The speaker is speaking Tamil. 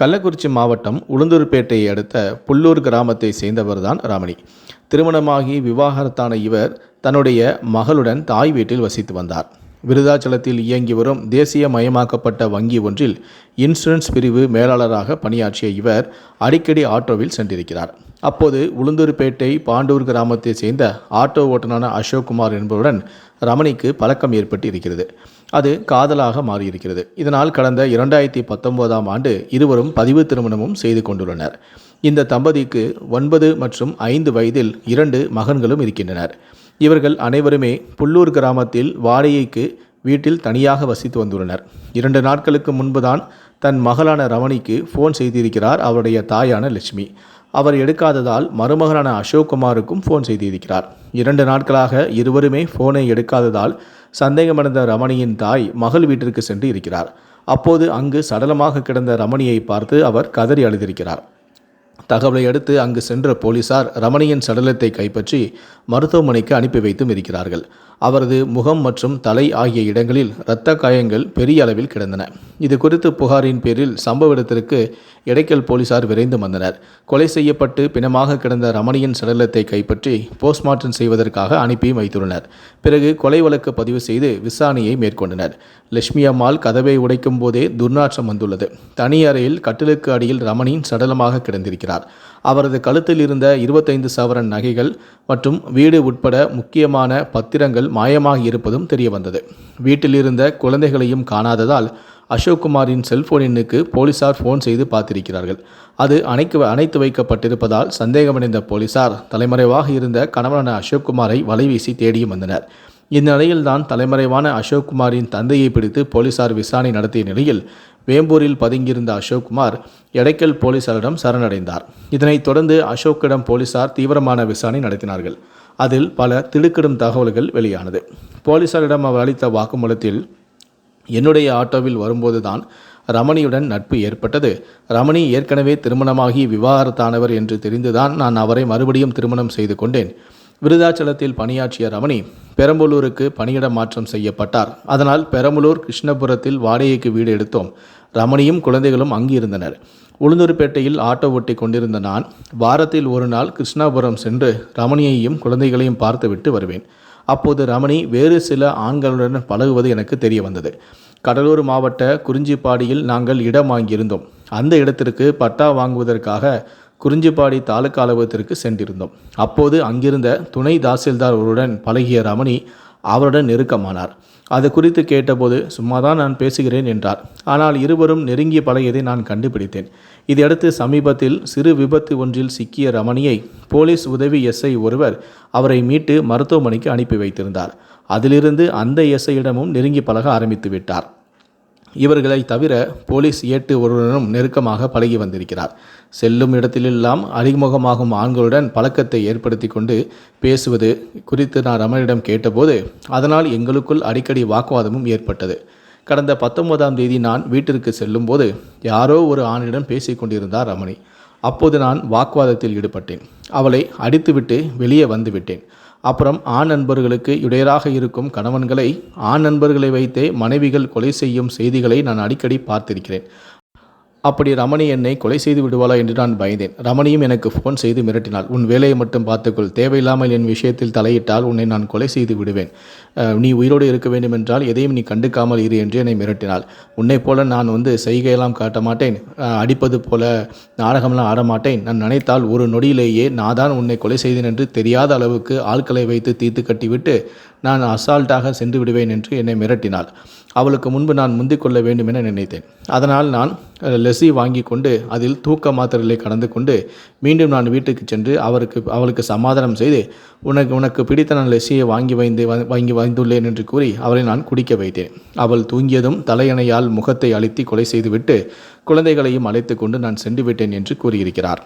கள்ளக்குறிச்சி மாவட்டம் உளுந்தூர்பேட்டையை அடுத்த புல்லூர் கிராமத்தை சேர்ந்தவர்தான் ராமணி. திருமணமாகி விவாகரத்தான இவர் தன்னுடைய மகளுடன் தாய் வீட்டில் வசித்து வந்தார். விருதாச்சலத்தில் இயங்கி வரும் தேசிய மயமாக்கப்பட்ட வங்கி ஒன்றில் இன்சூரன்ஸ் பிரிவு மேலாளராக பணியாற்றிய இவர் அடிக்கடி ஆட்டோவில் சென்றிருக்கிறார். அப்போது உளுந்தூர்பேட்டை பாண்டூர் கிராமத்தை சேர்ந்த ஆட்டோ ஓட்டுநரான அசோக்குமார் என்பவருடன் ரமணிக்கு பழக்கம் ஏற்பட்டு இருக்கிறது அது காதலாக மாறியிருக்கிறது. இதனால் கடந்த இரண்டாயிரத்தி பத்தொன்பதாம் ஆண்டு இருவரும் பதிவு திருமணமும் செய்து கொண்டுள்ளனர். இந்த தம்பதிக்கு ஒன்பது மற்றும் ஐந்து வயதில் இரண்டு மகன்களும் இருக்கின்றனர். இவர்கள் அனைவருமே புல்லூர் கிராமத்தில் வாடகைக்கு வீட்டில் தனியாக வசித்து வந்துள்ளனர். இரண்டு நாட்களுக்கு முன்புதான் தன் மகளான ரமணிக்கு ஃபோன் செய்திருக்கிறார் அவருடைய தாயான லட்சுமி. அவர் எடுக்காததால் மருமகனான அசோக்குமாருக்கும் ஃபோன் செய்திருக்கிறார். இரண்டு நாட்களாக இருவருமே ஃபோனை எடுக்காததால் சந்தேகமடைந்த ரமணியின் தாய் மகள் வீட்டிற்கு சென்று இருக்கிறார். அப்போது அங்கு சடலமாக கிடந்த ரமணியை பார்த்து அவர் கதறி அழுதிருக்கிறார். தகவலை அடுத்து அங்கு சென்ற போலீசார் ரமணியின் சடலத்தை கைப்பற்றி மருத்துவமனைக்கு அனுப்பி வைத்தும் இருக்கிறார்கள். அவரது முகம் மற்றும் தலை ஆகிய இடங்களில் இரத்த காயங்கள் பெரிய அளவில் கிடந்தன. இது குறித்து புகாரின் பேரில் சம்பவ இடத்திற்கு இடைக்கல் போலீசார் விரைந்து வந்தனர். கொலை செய்யப்பட்டு பிணமாக கிடந்த ரமணியின் சடலத்தை கைப்பற்றி போஸ்ட்மார்ட்டம் செய்வதற்காக அனுப்பி வைத்துள்ளனர். பிறகு கொலை வழக்கு பதிவு செய்து விசாரணையை மேற்கொண்டனர். லட்சுமி அம்மாள் கதவை உடைக்கும் போதே துர்நாற்றம் வந்துள்ளது. தனி அறையில் கட்டிலுக்கு அடியில் ரமணியின் சடலமாக கிடந்திருக்கிறார். அவரது கழுத்தில் இருந்த இருபத்தைந்து சவரன் நகைகள் மற்றும் வீடு உட்பட முக்கியமான பத்திரங்கள் மாயமாகி இருப்பதும் தெரியவந்தது. வீட்டில் இருந்த குழந்தைகளையும் காணாததால் அசோக்குமாரின் செல்போன் எண்ணுக்கு போலீசார் ஃபோன் செய்து பார்த்திருக்கிறார்கள். அது அணைக்கு அணைத்து வைக்கப்பட்டிருப்பதால் சந்தேகமடைந்த போலீசார் தலைமறைவாக இருந்த கணவனான அசோக்குமாரை வலைவீசி தேடியும் வந்தனர். இந்நிலையில்தான் தலைமறைவான அசோக்குமாரின் தந்தையை பிடித்து போலீசார் விசாரணை நடத்திய நிலையில் வேம்பூரில் பதுங்கியிருந்த அசோக்குமார் எடைக்கல் போலீசாரிடம் சரணடைந்தார். இதனைத் தொடர்ந்து அசோக்கிடம் போலீசார் தீவிரமான விசாரணை நடத்தினார்கள். அதில் பல திடுக்கிடும் தகவல்கள் வெளியானது. போலீசாரிடம் அவர் அளித்த வாக்குமூலத்தில் என்னுடைய ஆட்டோவில் வரும்போதுதான் ரமணியுடன் நட்பு ஏற்பட்டது. ரமணி ஏற்கனவே திருமணமாகி விவாகரத்தானவர் என்று தெரிந்துதான் நான் அவரை மறுபடியும் திருமணம் செய்து கொண்டேன். விருதாச்சலத்தில் பணியாற்றிய ரமணி பெரம்பலூருக்கு பணியிட மாற்றம் செய்யப்பட்டார். அதனால் பெரம்பலூர் கிருஷ்ணபுரத்தில் வாடகைக்கு வீடு எடுத்தோம். ரமணியும் குழந்தைகளும் அங்கு இருந்தனர் உளுந்தூர்பேட்டையில் ஆட்டோ ஓட்டி கொண்டிருந்த நான் வாரத்தில் ஒரு நாள் கிருஷ்ணாபுரம் சென்று ரமணியையும் குழந்தைகளையும் பார்த்துவிட்டு வருவேன். அப்போது ரமணி வேறு சில ஆண்களுடன் பழகுவது எனக்கு தெரிய வந்தது கடலூர் மாவட்ட குறிஞ்சிப்பாடியில் நாங்கள் இடம் வாங்கியிருந்தோம். அந்த இடத்திற்கு பட்டா வாங்குவதற்காக குறிஞ்சிப்பாடி தாலுக்கா அலுவலகத்திற்கு சென்றிருந்தோம். அப்போது அங்கிருந்த துணை தாசில்தார் ஒருவருடன் பழகிய ரமணி அவருடன் நெருக்கமானார். அது குறித்து கேட்டபோது சும்மாதான் நான் பேசுகிறேன் என்றார். ஆனால் இருவரும் நெருங்கி பழகியதை நான் கண்டுபிடித்தேன். இதையடுத்து சமீபத்தில் சிறு விபத்து ஒன்றில் சிக்கிய ரமணியை போலீஸ் உதவி எஸ்ஐ ஒருவர் அவரை மீட்டு மருத்துவமனைக்கு அனுப்பி வைத்திருந்தார். அதிலிருந்து அந்த எஸ்ஐயிடமும் நெருங்கி பழக ஆரம்பித்து விட்டார். இவர்களை தவிர போலீஸ் ஏட்டு ஒருவருடனும் நெருக்கமாக பழகி வந்திருக்கிறார். செல்லும் இடத்திலெல்லாம் அறிமுகமாகும் ஆண்களுடன் பழக்கத்தை ஏற்படுத்தி கொண்டு பேசுவது குறித்து நான் ரமணியிடம் கேட்டபோது அதனால் எங்களுக்குள் அடிக்கடி வாக்குவாதமும் ஏற்பட்டது. கடந்த பத்தொன்பதாம் தேதி நான் வீட்டிற்கு செல்லும்போது யாரோ ஒரு ஆணிடம் பேசிக் கொண்டிருந்தார் ரமணி. அப்போது நான் வாக்குவாதத்தில் ஈடுபட்டேன். அவளை அடித்துவிட்டு வெளியே வந்துவிட்டேன் அப்புறம் ஆண் நண்பர்களுக்கு இடையராக இருக்கும் கணவன்களை ஆண் நண்பர்களை வைத்தே மனைவிகள் கொலை செய்யும் செய்திகளை நான் அடிக்கடி பார்த்திருக்கிறேன். அப்படி ரமணி என்னை கொலை செய்து விடுவாளா என்று நான் பயந்தேன். ரமணியும் எனக்கு ஃபோன் செய்து மிரட்டினாள். உன் வேலையை மட்டும் பார்த்துக்கொள். தேவையில்லாமல் என் விஷயத்தில் தலையிட்டால் உன்னை நான் கொலை செய்து விடுவேன். நீ உயிரோடு இருக்க வேண்டுமென்றால் எதையும் நீ கண்டுக்காமல் இரு என்று என்னை மிரட்டினாள். உன்னைப் போல நான் வந்து செய்கையெல்லாம் காட்ட மாட்டேன். அடிப்பது போல நாடகம்லாம் ஆடமாட்டேன் நான் நினைத்தால் ஒரு நொடியிலேயே நான் தான் உன்னை கொலை செய்தேன் என்று தெரியாத அளவுக்கு ஆட்களை வைத்து தீர்த்து கட்டிவிட்டு நான் அசால்ட்டாக சென்று விடுவேன் என்று என்னை மிரட்டினாள். அவளுக்கு முன்பு நான் முந்திக்கொள்ள வேண்டும் என நினைத்தேன். அதனால் நான் லெஸ்ஸி லெசி வாங்கி கொண்டு அதில் தூக்க மாத்திரைகளை கடந்து கொண்டு மீண்டும் நான் வீட்டுக்கு சென்று அவருக்கு அவளுக்கு சமாதானம் செய்து உனக்கு உனக்கு பிடித்த நான் லெசியை வாங்கி வைந்து வாங்கி வந்துள்ளேன் என்று கூறி அவளை நான் குடிக்க வைத்தேன். அவள் தூங்கியதும் தலையணையால் முகத்தை அழுத்தி கொலை செய்துவிட்டு குழந்தைகளையும் அழைத்து கொண்டு நான் சென்று விட்டேன் என்று கூறியிருக்கிறார்.